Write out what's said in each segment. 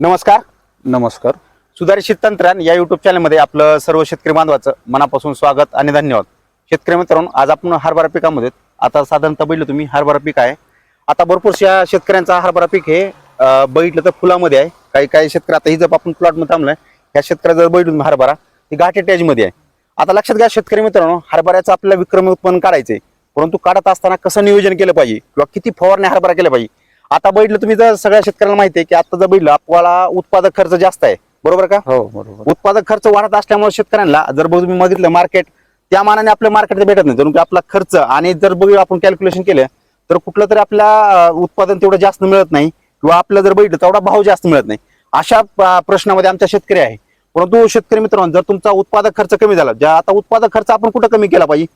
नमस्कार. नमस्कार. सुधारित तंत्रज्ञान या युट्यूब चॅनलमध्ये आपलं सर्व शेतकरी बांधवाचं मनापासून स्वागत आणि धन्यवाद. शेतकरी मित्रांनो आज आपण हरभरा पिकामध्ये आता साधारणतः बघितलं तुम्ही हरभरा पीक आहे. आता भरपूरशा शेतकऱ्यांचा हरभरा पीक हे बघितलं तर फुलामध्ये आहे. काही काही शेतकरी आता ही जर आपण प्लॉटमध्ये थांबलाय ह्या शेतकऱ्या जर बघितलं तुम्ही हरभरा ती घाटे टेजमध्ये आहे. आता लक्षात घ्या शेतकरी मित्रांनो हरभऱ्याचं आपल्याला विक्रमी उत्पन्न काढायचंय. परंतु काढत असताना कसं नियोजन केलं पाहिजे? किंवा किती फवारण्या हरभरा केल्या पाहिजे? आता बघितलं तुम्ही जर सगळ्या शेतकऱ्यांना माहिती आहे की आता जर बघितलं आपल्याला उत्पादक खर्च जास्त आहे बरोबर का? हो बरोबर. उत्पादक खर्च वाढत असल्यामुळे शेतकऱ्यांना जर बघ तुम्ही बघितलं मार्केट त्या मानाने आपल्या मार्केट भेटत नाही. जणू की आपला खर्च आणि जर बघू आपण कॅल्क्युलेशन केलं तर कुठलं तरी आपल्या उत्पादन तेवढं जास्त मिळत नाही किंवा आपलं जर बघितलं तेवढा भाव जास्त मिळत नाही. अशा प्रश्नामध्ये आमच्या शेतकरी आहे. परंतु शेतकरी मित्रांनो जर तुमचा उत्पादक खर्च कमी झाला ज्या आता उत्पादक खर्च आपण कुठं कमी केला पाहिजे?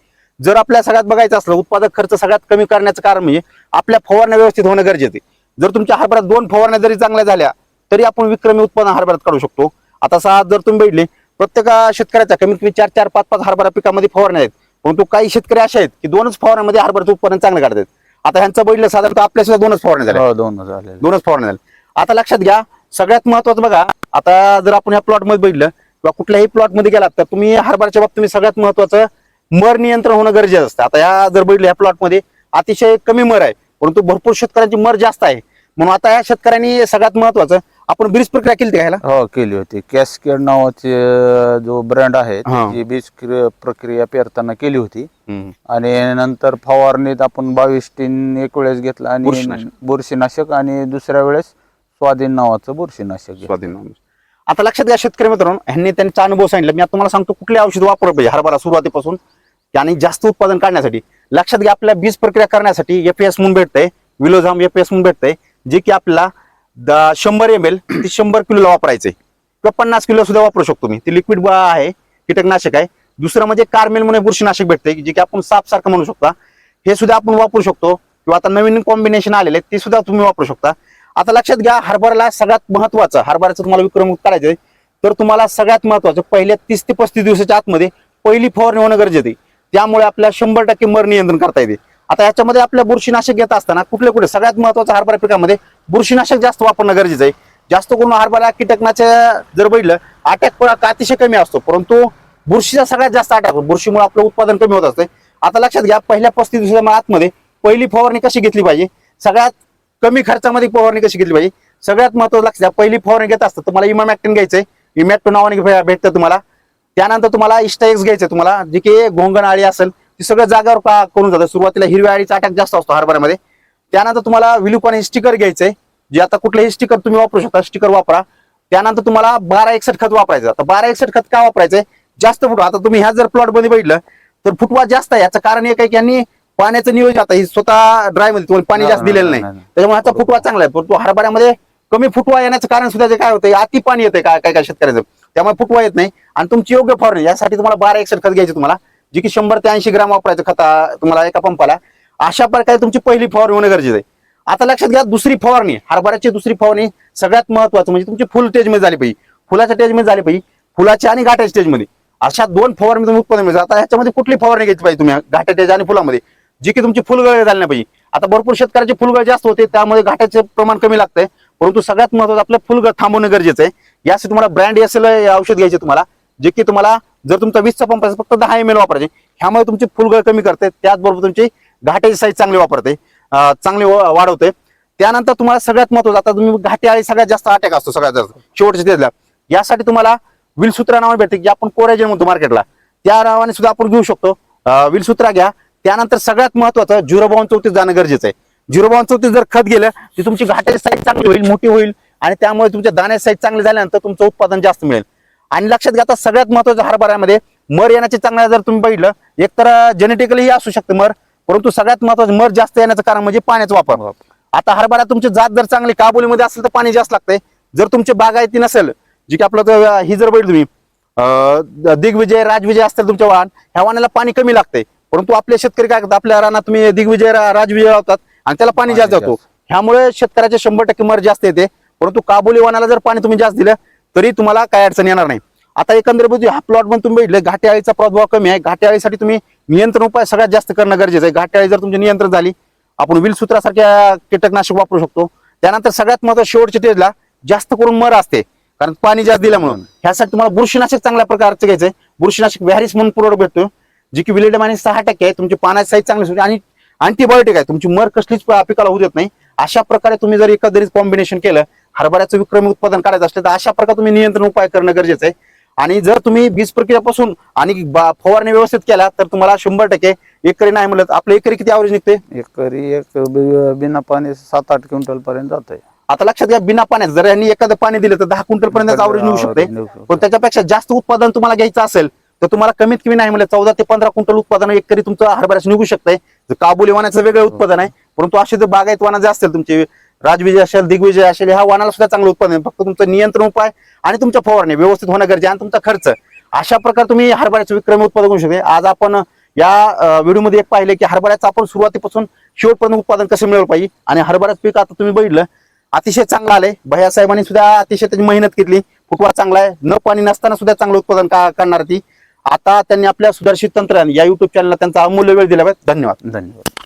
जर आपल्या सगळ्यात बघायचं असलं उत्पादक खर्च सगळ्यात कमी करण्याचं कारण म्हणजे आपल्या फवारण्या व्यवस्थित होणं गरजेचं आहे. जर तुमच्या हरभऱ्यात दोन फवारण्या जरी चांगल्या झाल्या तरी आपण विक्रमी उत्पादन हरभऱ्यात काढू शकतो. आता सहा जर तुम्ही बघितले प्रत्येक शेतकऱ्याचा कमीत कमी चार चार पाच पाच हरभरा पिकामध्ये फवारण्या आहेत. परंतु काही शेतकरी असे आहेत की दोनच फवारण्यामध्ये हरभऱ्याचं उत्पादन चांगलं काढतात. आता ह्यांचं बघितलं साधारणतः आपल्या सुद्धा दोनच फवारण्या झाल्या. हो दोन दोनच फवारण्या झाल्या. आता लक्षात घ्या सगळ्यात महत्वाचं बघा आता जर आपण ह्या प्लॉटमध्ये बघितलं किंवा कुठल्याही प्लॉटमध्ये गेलात तर तुम्ही हरभऱ्याच्या बाबतीत सगळ्यात महत्वाचं मर नियंत्रण होणं गरजेचं असतं आता या जर बघितलं या प्लॉटमध्ये अतिशय कमी मर आहे परंतु भरपूर शेतकऱ्यांची मर जास्त आहे म्हणून आता या शेतकऱ्यांनी सगळ्यात महत्वाचं आपण बीज प्रक्रिया केली का ह्याला हो केली होती कॅस्केड नावाचे अं, जो ब्रँड आहे हा. त्याची बीज क्रिया- प्रक्रिया पेरताना केली होती आणि नंतर फवारणीत आपण बावीस टीन एक वेळेस घेतला आणि बुरशीनाशक. बुरशीनाशक आणि दुसऱ्या वेळेस स्वाधीन नावाचं बुरशीनाशक घेतलं. स्वाधीन माणूस. आता लक्षात घ्या शेतकरी मित्रांनो ह्यांनी त्यांचा अनुभव सांगितला मी आता तुम्हाला सांगतो कुठले औषध वापरलं पाहिजे हरभरा सुरुवातीपासून आणि जास्त उत्पादन काढण्यासाठी. लक्षात घ्या आपल्या बीज प्रक्रिया करण्यासाठी एफ एस म्हणून भेटतंय विलोझाम एफ एस म्हणून भेटतंय जे की आपल्याला द- शंभर एम एल ते शंभर किलोला वापरायचंय. किंवा पन्नास किलो सुद्धा वापरू शकतो मी. ते लिक्विड आहे कीटकनाशक आहे. दुसरं म्हणजे कार्मेल म्हणून बुरशीनाशक भेटते जे की आपण सापसारखं म्हणू शकता. हे सुद्धा आपण वापरू शकतो. किंवा आता नवीन कॉम्बिनेशन आलेले ते सुद्धा तुम्ही वापरू शकता. आता लक्षात घ्या हरभऱ्याला सगळ्यात महत्वाचं हरभऱ्याचं तुम्हाला विक्रम करायचं तर तुम्हाला सगळ्यात महत्वाचं पहिल्या तीस ते पस्तीस दिवसाच्या आतमध्ये पहिली फवारणी होणं गरजेचं आहे. त्यामुळे आपल्या शंभर टक्के मर नियंत्रण करता येते. आता याच्यामध्ये आपल्या बुरशीनाशक घेत असताना कुठले कुठे सगळ्यात महत्वाचं हरभरा पिकामध्ये बुरशीनाशक जास्त वापरणं गरजेचं आहे. जास्त करून हरभरा कीटकनाशक जर बघितलं अटॅक अतिशय कमी असतो. परंतु बुरशीचा सगळ्यात जास्त अटॅक बुरशीमुळे आपलं उत्पादन कमी होत असते आता लक्षात घ्या पहिल्या पस्तीस दिवसाच्या आतमध्ये पहिली फवारणी कशी घेतली पाहिजे? सगळ्यात कमी खर्चामध्ये फवारणी कशी घेतली पाहिजे? सगळ्यात महत्वाचं लक्षात घ्या पहिली फवारणी घेत असतात तुम्हाला इमामॅक्टिन घ्यायचंय. इमॅक्टो नावाने भेटतं तुम्हाला. त्यानंतर तुम्हाला इस्टाएक्स घ्यायचं तुम्हाला जे की गोंगण आळी असेल ती सगळं जागावर का करून जातं. सुरुवातीला हिरव्या आळीचा अटॅक जास्त असतो हरभऱ्यामध्ये. त्यानंतर तुम्हाला विलुपाने स्टिकर घ्यायचंय. जे आता कुठलेही स्टिकर तुम्ही वापरू शकता स्टिकर वापरा. त्यानंतर तुम्हाला बारा एकसठ खत वापरायचं. आता बारा एकसठ खत का वापरायचंय? जास्त फुटवा. आता तुम्ही ह्या जर प्लॉटमध्ये बघितलं तर फुटवा जास्त आहे. याचं कारण एक आहे की यांनी पाण्याचं नियोजन आता ही स्वतः ड्रायमध्ये तुम्हाला पाणी जास्त दिलेलं नाही. त्याच्यामुळे ह्याचा फुटवा चांगला आहे. परंतु हरभऱ्यामध्ये कमी फुटवा येण्याचं कारण सुद्धा जे काय होतं अति पाणी येते काय काय काय शेतकऱ्याचं. त्यामुळे फुटवा येत नाही. आणि तुमची योग्य फवारणी यासाठी तुम्हाला बारा एकसठ खत घ्यायचे तुम्हाला जे की शंभर ते ऐंशी ग्राम वापरायचं खता तुम्हाला एका पंपाला. अशा प्रकारे तुमची पहिली फवारणी होणं गरजेचं आहे. आता लक्षात घ्या दुसरी फवारणी हरभऱ्याची दुसरी फवारणी सगळ्यात महत्वाचं म्हणजे तुमची फुल स्टेजमध्ये झाली पाहिजे. फुलाच्या स्टेजमध्ये झाली पाहिजे. फुलाच्या आणि घाट्या स्टेजमध्ये अशा दोन फवारणी तुम्ही उत्पादन मिळतात आता ह्याच्यामध्ये कुठली फवारणी घ्यायची पाहिजे तुम्ही? घाट्या स्टेज आणि फुलामध्ये. जी की तुमची फुलगळ झाली नाही पाहिजे. आता भरपूर शेतकऱ्याचे फुलगळ जास्त होते त्यामुळे घाट्याचे प्रमाण कमी लागतंय. परंतु सगळ्यात महत्वाचं आपलं फुलगळ थांबवणं गरजेचं आहे. यासाठी तुम्हाला ब्रँड एसल औषध घ्यायचे तुम्हाला जे की तुम्हाला जर तुमचा वीसचा पंप असेल फक्त दहा एम एल वापरायचे ह्यामुळे तुमची फुलगळ कमी करते त्याचबरोबर तुमची घाट्याची साईज चांगली वापरते चांगली वाढवते. त्यानंतर तुम्हाला सगळ्यात महत्वाचं आता तुम्ही घाटे आळी सगळ्यात जास्त अटॅक असतो सगळ्यात जास्त शेवटच्या स्टेजला यासाठी तुम्हाला विलसूत्रा नावाने भेटते की आपण कोराजेन म्हणतो मार्केटला त्या नावाने सुद्धा आपण घेऊ शकतो. विलसूत्रा घ्या. त्यानंतर सगळ्यात महत्वाचं झिरो चौथीत जाणं गरजेचं आहे. झिरो बावन चौतीस जर खत गेलं तर तुमची घाटाची साईज चांगली होईल मोठी होईल आणि त्यामुळे तुमच्या दाण्याची साईज चांगली झाल्यानंतर तुमचं उत्पादन जास्त मिळेल. आणि लक्षात घ्या सगळ्यात महत्वाचं हरभऱ्यामध्ये मर येण्याचे चांगल्या जर तुम्ही बघितलं एकतर जेनेटिकली असू शकते मर परंतु सगळ्यात महत्वाचं मर जास्त येण्याचं कारण म्हणजे पाण्याचा वापर. आता हरभरा तुमची जात जर चांगली काबुलीमध्ये असेल तर पाणी जास्त लागतंय. जर तुमची बागायती नसेल जी की आपलं ही जर बघितलं तुम्ही दिग्विजय राजविजय असतील तुमच्या वाहन ह्या वाहनाला पाणी कमी लागतंय. परंतु आपले शेतकरी काय करतात आपल्या रानात तुम्ही दिग्विजय राजविजय लावतात आणि त्याला पाणी जास्त जातो. ह्यामुळे शेतकऱ्याचे शंभर टक्के मर जास्त येते. परंतु काबुली वाहनाला जर पाणी तुम्ही जास्त दिलं तरी तुम्हाला काय अडचण येणार नाही. आता एकंदरीत हा प्लॉट पण तुम्ही बघितलं घाटे अळीचा प्रादुर्भाव कमी आहे. घाटे अळीसाठी तुम्ही नियंत्रण उपाय सगळ्यात जास्त करणं गरजेचं आहे. घाटे अळी जर तुमची नियंत्रण झाली आपण विलसूत्रासारख्या कीटकनाशक वापरू शकतो. त्यानंतर सगळ्यात महत्वाचं शेवटच्या स्टेजला जास्त करून मर असते. कारण पाणी जास्त दिलं म्हणून ह्यासाठी तुम्हाला बुरशीनाशक चांगल्या प्रकारचं घ्यायचंय. बुरशीनाशक व्हॅरिस म्हणून पुरवठा भेटतो जी की विलेडम आणि सहा टक्के आहे. तुमची पाण्याची साईज चांगली आणि अँटीबायोटिक आहे. तुमची मर कसलीच पिकाला होऊ देत नाही. अशा प्रकारे तुम्ही जर एकंदरीत कॉम्बिनेशन केलं हरभऱ्याचं विक्रमी उत्पादन करायचं असलं तर अशा प्रकारे तुम्ही नियंत्रण उपाय करणं गरजेचं आहे. आणि जर तुम्ही बीज प्रक्रियापासून आणि फवारणी व्यवस्थित केला तर तुम्हाला शंभर टक्के एकरी नाही म्हणलं तर आपलं एकरी किती ॲव्हरेज निघते एकरी एक बिना पाणी सात आठ क्विंटल पर्यंत जात आहे आता लक्षात घ्या बिना पाण्यात जर यांनी एखादं पाणी दिलं तर दहा क्विंटल पर्यंत ॲव्हरेज निघू शकते. पण त्याच्यापेक्षा जास्त उत्पादन तुम्हाला घ्यायचं असेल तर तुम्हाला कमीत कमी नाही म्हणजे चौदा ते पंधरा क्विंटल उत्पादन एकरी तुमचं हरभऱ्याचं निघू शकतंय. काबुली वाणाचं वेगळं उत्पादन आहे परंतु असे जर बागायत वाणा जे असतील तुमचे राजविजय असेल दिग्विजय असेल ह्या वाणाला सुद्धा चांगलं उत्पादन आहे. फक्त तुमचं नियंत्रण उपाय आणि तुमच्या फवारणी व्यवस्थित होणं गरजे आहे आणि तुमचा खर्च. अशा प्रकारे तुम्ही हरभऱ्याचं विक्रमी उत्पादन करू शकते. आज आपण या व्हिडिओमध्ये एक पाहिले की हरभऱ्याचं आपण सुरुवातीपासून शेवटपर्यंत उत्पादन कसं मिळवलं पाहिजे आणि हरभऱ्याचं पीक आता तुम्ही बघितलं अतिशय चांगलं आलंय. भैया साहेबांनी सुद्धा अतिशय त्याची मेहनत घेतली. फुटवा चांगला आहे. न पाणी नसताना सुद्धा चांगलं उत्पादन का करणार ती. आता त्यांनी आपल्या सुधारित तंत्रज्ञान या युट्यूब चॅनलला त्यांचा अमूल्य वेळ दिला पाहिजे धन्यवाद. धन्यवाद.